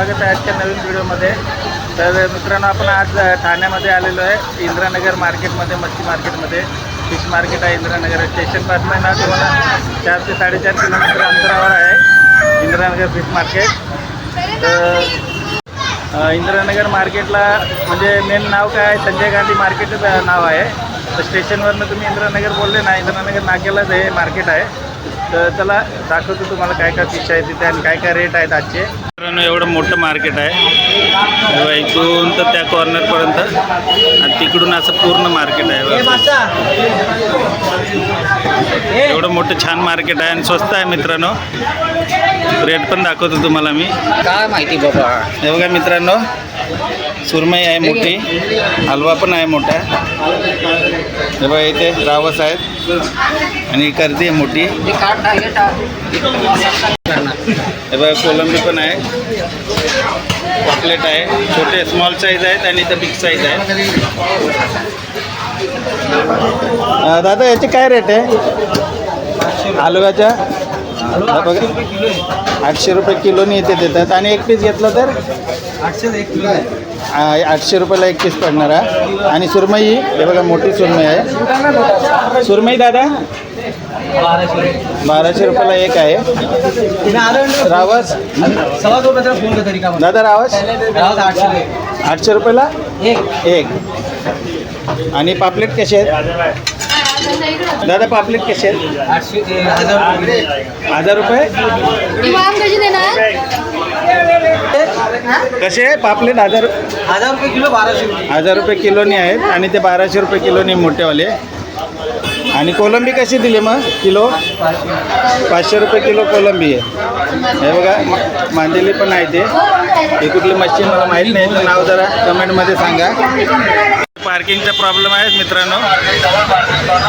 स्वागत आहे आजच्या नवीन व्हिडिओमध्ये. तर मित्रांनो आपण आज ठाण्यामध्ये आलेलो आहे इंदिरानगर मार्केटमध्ये मच्छी मार्केटमध्ये. फिश मार्केट आहे इंदिरानगर स्टेशनपासून आहे ना तुम्हाला. चार ते साडेचार किलोमीटर अंतरावर आहे इंदिरानगर फिश मार्केट. तर इंद्रानगर इंदिरानगर मार्केटला म्हणजे मेन नाव काय आहे? संजय गांधी मार्केटच नाव आहे. तर स्टेशनवरनं तुम्ही इंदिरानगर बोलले ना इंदिरानगर नाक्यालाच हे मार्केट आहे. तर चला दाखवतो तुम्हाला काय काय फिश आहे तिथे आणि काय काय रेट आहेत आजचे. मित्रांनो एवढं मोठं मार्केट आहे. इथून तर त्या कॉर्नरपर्यंत आणि तिकडून असं पूर्ण मार्केट आहे. एवढं मोठं छान मार्केट आहे आणि स्वस्त आहे मित्रांनो. रेट पण दाखवतो तुम्हाला मी. काय माहिती बाबा. हे बघा मित्रांनो सुरमई आहे मोठी हलवा पण आहे मोठा. हे बघा इथे रावस आहेत. आणि कर्दी आहे मोठी. हे बघा कोलंबी पण आहे. चॉकलेट आहे. छोटे स्मॉल साईज आहेत आणि इथं बिग साईज आहे दादा याचे काय रेट आहे? हलव्याच्या? बघा आठशे रुपये किलोनी इथे देतात. आणि एक पीस घेतलं तर? आठशे रुपयाला एक पीस पडणार आहे. आणि सुरमई हे बघा मोठी सुरमई आहे. सुरमई दादा? बाराशे रुपयाला एक आहे. रावस? सव्वा दोन हजार फोन कर तरी का दादा रावस? आठशे रुपयाला? एक. एक. आणि पापलेट कसे आहेत? दादा पापलेट कसे आहेत? हजार रुपये. हजार रुपये इमाम कशी देणार कसे आहे? पापलेट हजार हजार रुपये किलो बाराशे हजार रुपये किलोनी आहेत आणि ते बाराशे रुपये किलोनी मोठेवाले आणि कोलंबी कशी दिली मग? किलो? पाचशे रुपये किलो कोलंबी आहे. हे बघा मांदेली पण आहे ते. कुठली मच्छी मला माहीत नाही तर नाव जरा कमेंटमध्ये सांगा. पार्किंगचा प्रॉब्लेम आहे मित्रांनो.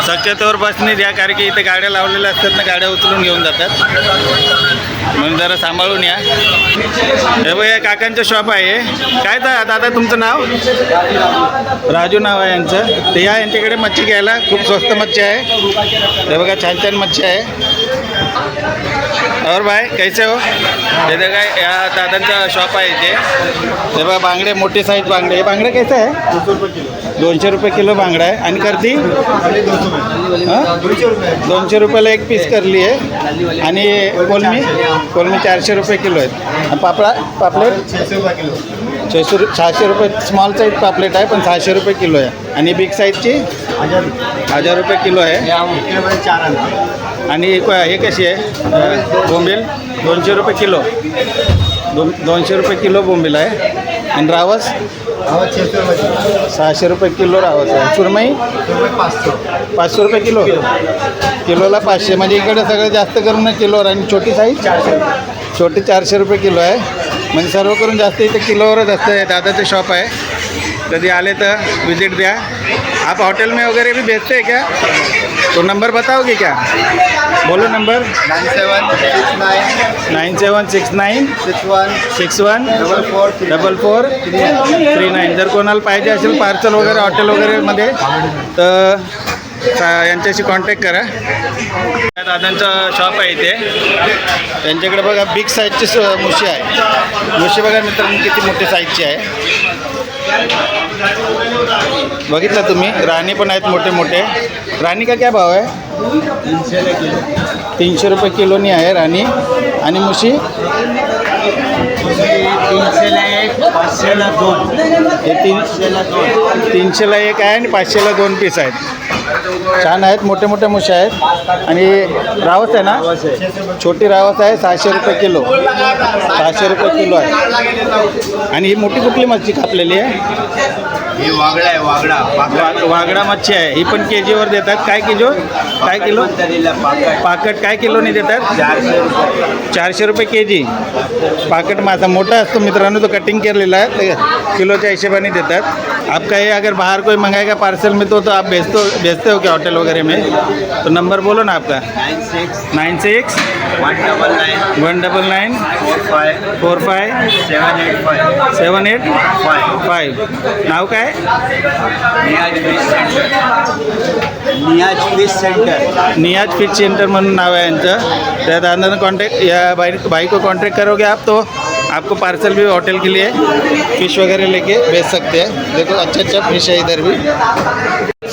शक्यतोवर बसने द्या कारण की इथे गाड्या लावलेल्या असतात ना गाड्या उचलून घेऊन जातात. म्हणून जरा सांभाळून या. हे बघा या काकांचं शॉप आहे. काय दादा तुमचं नाव? राजू नाव आहे यांचं. ते या यांच्याकडे मच्छी घ्यायला खूप स्वस्त मच्छी आहे. हे बघा छान छान मच्छी आहे. और भाई कैसे हो? हे काय या दादांचा शॉप आहे इथे. हे बघा बांगडे मोठे साईज बांगडे. हे बांगडे कैसे आहे? दोनशे रुपये किलो बांगडा आहे. आणि करती दोनशे रुपयाला एक पीस करली आहे. आणि कोलमी? कोलमी चारशे रुपये किलो आहेत. पापडा पापलेट? छेशे सहाशे रुपये स्मॉल साईज पापलेट आहे पण सहाशे रुपये किलो आहे. आणि बिग साईजची हजार रुपये किलो आहे. आणि क- हे कशी आहे? बोंबील? दोनशे रुपये किलो. दोन दोनशे रुपये किलो बोंबील आहे. आणि रावस? सहाशे रुपये किलो रावस आहे. सुरमई पाचशे. रुपये किलो. किलोला पाचशे. म्हणजे इकडे सगळं जास्त करून किलोवर आणि छोटी साईज छोटी चारशे रुपये किलो आहे. म्हणजे सर्व करून जास्त इथे किलोवरच असतं. दादाचं शॉप आहे. कधी आले तर विजिट द्या. आप होटल में वगैरह भी बेचते हैं क्या? तो नंबर बताओगे क्या? बोलो number nine seven six nine. Nine seven six nine six one. Six one double four. Double four three nine जर कोणाला पाहिजे असेल पार्सल वगैरे हॉटेल वगैरेमध्ये तर यांच्याशी कॉन्टॅक्ट करा. त्या दादांचं शॉप आहे इथे. त्यांच्याकडे बघा बिग साईजची मुशी आहे. मुशी बघा मित्रांनो किती मोठी साईजची आहे. बघितलं तुम्ही. राणी पण आहेत मोठे मोठे. राणी का काय भाव आहे? तीनशे रुपये किलोनी आहे राणी. आणि मुशी? तीनशेला एक पाचशेला दोन हे तीन तीनशेला एक आहे आणि पाचशेला दोन पीस आहेत. छान आहेत. मोठे मोठे मुशी आहेत. आणि रावस आहे ना? छोटी रावस आहे. सहाशे रुपये किलो. सहाशे रुपये किलो आहे. आणि ही मोठी कुठली मच्छी कापलेली आहे? ही वागडा आहे वागडा. वागडा मच्छी आहे. ही पण के जीवर देतात. काय किलो? काय किलो? पाकट पाकट काय किलोनी देतात? चारशे रुपये. चारशे रुपये के जी पाकट मासा मोठा असतो मित्रांनो तो कटिंग केलेला है तो किलो के हिशेबाने देतात. आपका ये अगर बाहर कोई मंगाएगा पार्सल में तो तो आप भेजते हो भेजते हो क्या होटल वगैरह में? तो नंबर बोलो ना आपका. Nine six nine six one double nine one double nine four five four five seven eight five seven eight five five नाव काय? Niyaz fish centre Niyaz fish centre Niyaz fish centre म्हणून नाव आहे यांचं. त्या दादानं कॉन्टॅक्ट या बाई बाई को कॉन्टॅक्ट करोगे आप तो? आपको पार्सल भी होटल के लिए फिश वगैरह लेके भेज सकते हैं। देखो अच्छा अच्छा फिश आहे इधर भी।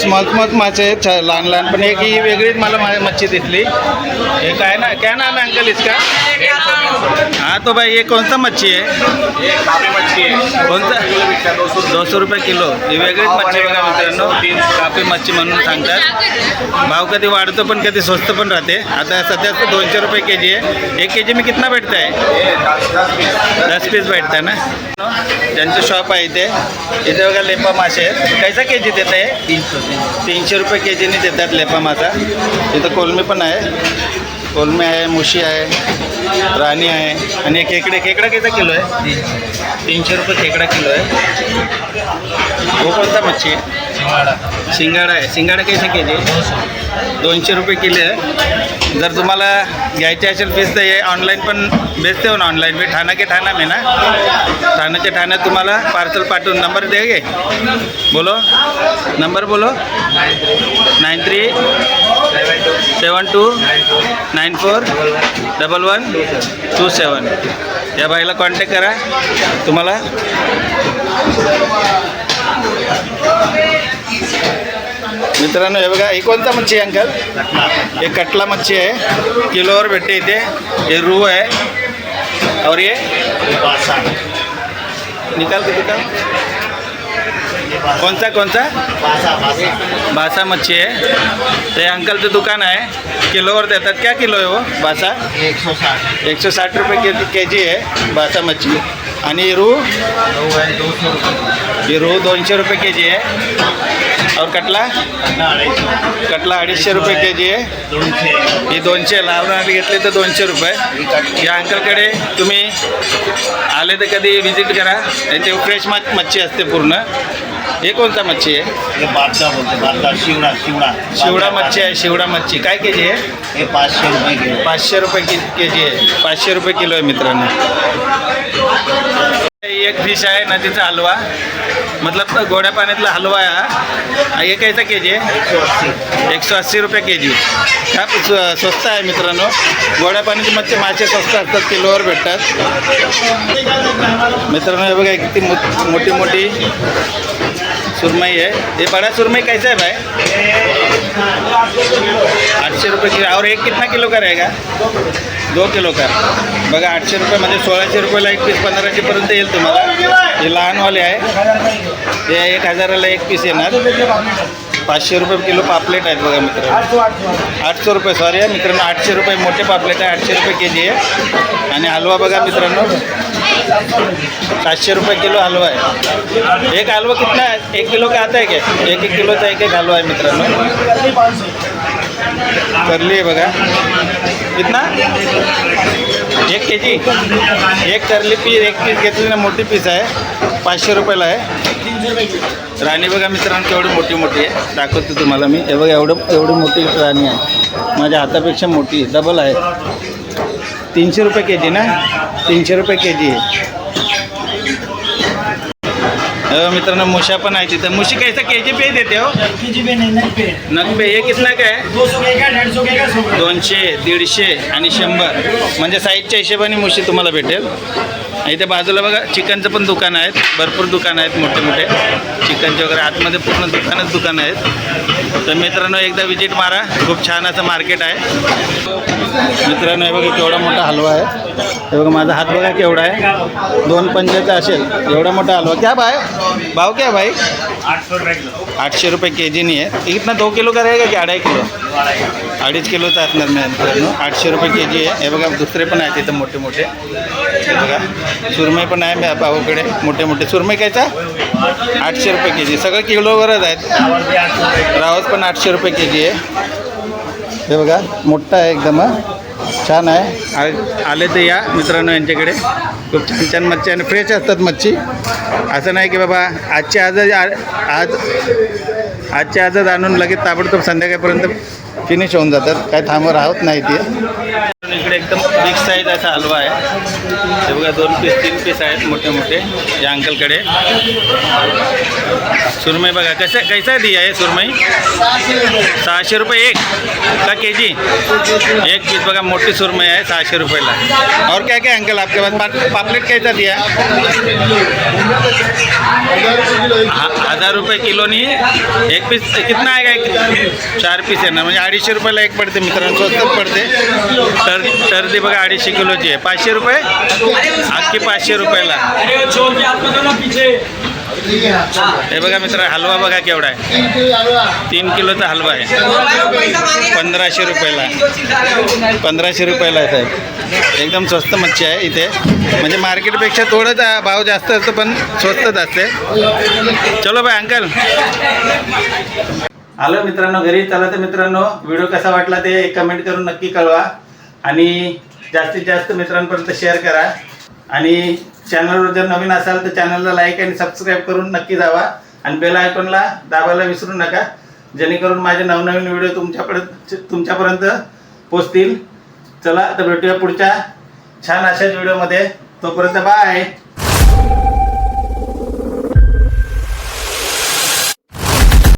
स्मॉल स्मॉल मासे आहेत छ- लहान लहान पण एक ही वेगळीच मला मच्छी दिसली। हे काय ना क्या नाम है अंकल इसका? हाँ तो भाई ये कौन सा मच्छी है? कौन सा? दो सौ रुपये किलो। ही वेगळीच मच्छी बघा मित्रांनो। कापी मच्छी म्हणून सांगतात। भाव कधी वाढतो पण कधी स्वस्त पण राहते. आता सध्या दोनशे रुपये के जी आहे. एक के जी में कितना भेटत आहे दस पीस भेटतं ना? त्यांचं शॉप आहे इथे इथे बघा लेपा मासे आहेत. कैसा के जी देत आहे तीनशे रुपये के जीने देतात लेपा मासा. इथं कोलमी पण आहे. कोलमी आहे मुशी आहे राणी आहे. आणि खेकडे खेकडा किती किलो आहे? तीनशे रुपये खेकडा किलो आहे. वो कोणता मच्छी आहे. शिंगाडा. आहे. शिंगाडा कैसे के जी दोनशे रुपये किलो आहे. जर तुम्हाला घ्यायचे असेल पीस तर हे ऑनलाईन पण बेचते हो ना ऑनलाईन मी ठाणा के ठाणा मी ना? ठाण्याच्या ठाण्यात तुम्हाला पार्सल पाठवून नंबर दे गे बोलो. नंबर बोलो. Nine three seven two nine four double one two seven या बाईला कॉन्टॅक्ट करा. तुम्हाला मित्रांनो हे बघा ही कोणता मच्छी आहे अंकल? हे कटला मच्छी आहे. किलोवर भेटते इथे. हे रू आहे. और ये? निकाल किती का कोणता कोणता? भासा बासा मच्छी आहे. ते अंकलचं दुकान आहे. किलोवर देतात. क्या किलो आहे हो बासा? साठ एकशे साठ रुपये के के जी आहे बासा मच्छी. आणि रू? ही रू दोनशे रुपये के जी आहे. और कटला? कटला अडीचशे रुपये के जी आहे. ही दोनशे लावणारी घेतली तर दोनशे रुपये. या अंकलकडे तुम्ही आले तर कधी व्हिजिट करा. यांचे फ्रेश मच्छी असते पूर्ण. हे कोणता मच्छी आहे? ये बादशाह बोलते बादशाह शिवड़ा शिवड़ा. शिवडा मच्छी आहे शिवडा मच्छी. काय के जी आहे? ये पाँच सौ रुपये के पाचशे रुपये कि के जी आहे. पाचशे रुपये किलो आहे मित्रांनो. ही एक फिश आहे नदीचा हलवा. मतलब गोड्या पाण्यातला हलवा आहे हा. हा हे कैसा के जी आहे? एक सौ अस्सी एकशे अस्सी रुपये के जी हा स्व- स्वस्त आहे मित्रांनो. गोड्या पाण्याचे मच्छी मासे स्वस्त असतात किलोवर भेटतात. मित्रांनो हे बघा किती मो- मोठी मोठी सुरमई है ये बड़ा सुरमई कैसा है भाई? आठशे रुपये किलो. और एक कितना किलो का रहेगा? दो किलो का. बघा आठशे रुपयामध्ये म्हणजे सोळाशे रुपयाला एक पीस पंधराशेपर्यंत येईल तुम्हाला. हे लहानवाले आहे. ते एक हजाराला एक पीस येणार. पाचशे रुपये किलो पापलेट आहेत बघा मित्रांनो. आठशे रुपये सॉरी आहे. मित्रांनो आठशे रुपये मोठे पापलेट आहे. आठशे रुपये के जी आहे. आणि हलवा बघा मित्रांनो. सातशे रुपये किलो हलवा आहे. एक हलवा कितना है एक किलो का आता है क्या एक एक किलोचा एक एक हलवा आहे मित्रांनो. करली आहे बघा. कितना? एक के जी. एक करली पीस एक पीस घेतली ना मोठी पीस आहे. पाचशे रुपयाला आहे. राणी बघा मित्रांनो केवढी मोठी मोठी आहे. दाखवतो तुम्हाला मी. हे बघा एवढं एवढी मोठी राणी आहे. माझ्या हातापेक्षा मोठी डबल आहे. तीनशे रुपये के जी ना? तीनशे रुपये के जी आहे. अ, मित्रांनो मुशा पण आहे तिथं. मुशी कैसा के जी पे देते हो? जी पे नहीं नहीं पे. नग पे. हे कितना काय? आहे के का के का दोनशे दीडशे आणि शंभर. म्हणजे साईजच्या हिशोबाने मुशी तुम्हाला भेटेल. इथे बाजूला बघा चिकनचं पण दुकान आहेत. भरपूर दुकान आहेत मोठे मोठे. चिकनचे वगैरे आतमध्ये पूर्ण दुकानच दुकान आहेत. तर मित्रांनो एकदा विजिट मारा. खूप छान असं मार्केट आहे. मित्रांनो हे बघा केवढा मोठा हलवा आहे. हे बघा माझा हात बघा केवढा आहे. दोन पंचायत असेल एवढा मोठा हलवा. क्या भाई भाव क्या भाई? आठशे रुपये के जी नाही आहे कितना दो किलो का रहेगा की अढाई किलो? अडीच किलोचा असणार नाही मित्रांनो. आठशे रुपये के जी आहे. हे बघा दुसरे पण आहेत इथं मोठे मोठे. बघा सुरमई पण आहे मी भाऊकडे मोठे मोठे. सुरमई कायचा? आठशे रुपये के जी सगळं किलोवरच आहेत. रावस पण आठशे रुपये के जी आहे. हे बघा मोठा आहे एकदम छान आहे. आ- आले तर या मित्रांनो यांच्याकडे. खूप छान छान मच्छी आणि फ्रेश असतात मच्छी. असं नाही की बाबा आजच्या आज आज आजच्या आजच आणून लगेच ताबडतोब संध्याकाळपर्यंत फिनिश होऊन जातात. काय थांबवर राहत नाही ते. इकडे एकदम बिग साईज असा हलवा आहे. हे बघा दोन पीस तीन पीस आहेत मोठे मोठे या अंकलकडे. सुरमई बघा कसं कैसा दिया आहे सुरमई? सहाशे रुपये एक का के जी एक पीस बघा मोठी सुरमई आहे सहाशे रुपयाला. और काय काय अंकल आपके पास? पापलेट कैसा दिया? हा- हजार रुपये किलोनी. एक पीस कितना आहे काय चार पीस आहे ना म्हणजे अडीचशे रुपयाला एक पडते मित्रांनो स्वस्तच पडते. तर टर्दी बघा अडीचशे किलोची आहे. पाचशे रुपये? अख्खी पाचशे रुपयाला. हे बघा मित्र हलवा बघा केवढा आहे. तीन किलोचा हलवा आहे. पंधराशे रुपयाला. पंधराशे रुपयाला आहे साहेब. एकदम स्वस्त मच्छी आहे इथे. म्हणजे मार्केटपेक्षा थोडंच भाव जास्त असतो पण स्वस्तच असते. चलो बाय अंकल. आलो मित्रांनो घरी. चला तर मित्रांनो व्हिडिओ कसा वाटला ते कमेंट करून नक्की कळवा. आणि जास्तीत जास्त मित्रांपर्यंत शेअर करा. आणि चॅनलवर जर नवीन असाल तर चॅनलला लाईक आणि सबस्क्राईब करून नक्की जावा. आणि बेल आयकॉनला दाबायला विसरू नका. जेणेकरून माझे नवनवीन व्हिडिओ तुमच्यापर्यंत तुमच्यापर्यंत पोचतील. चला तर भेटूया पुढच्या छान अशाच व्हिडिओमध्ये तोपर्यंत बाय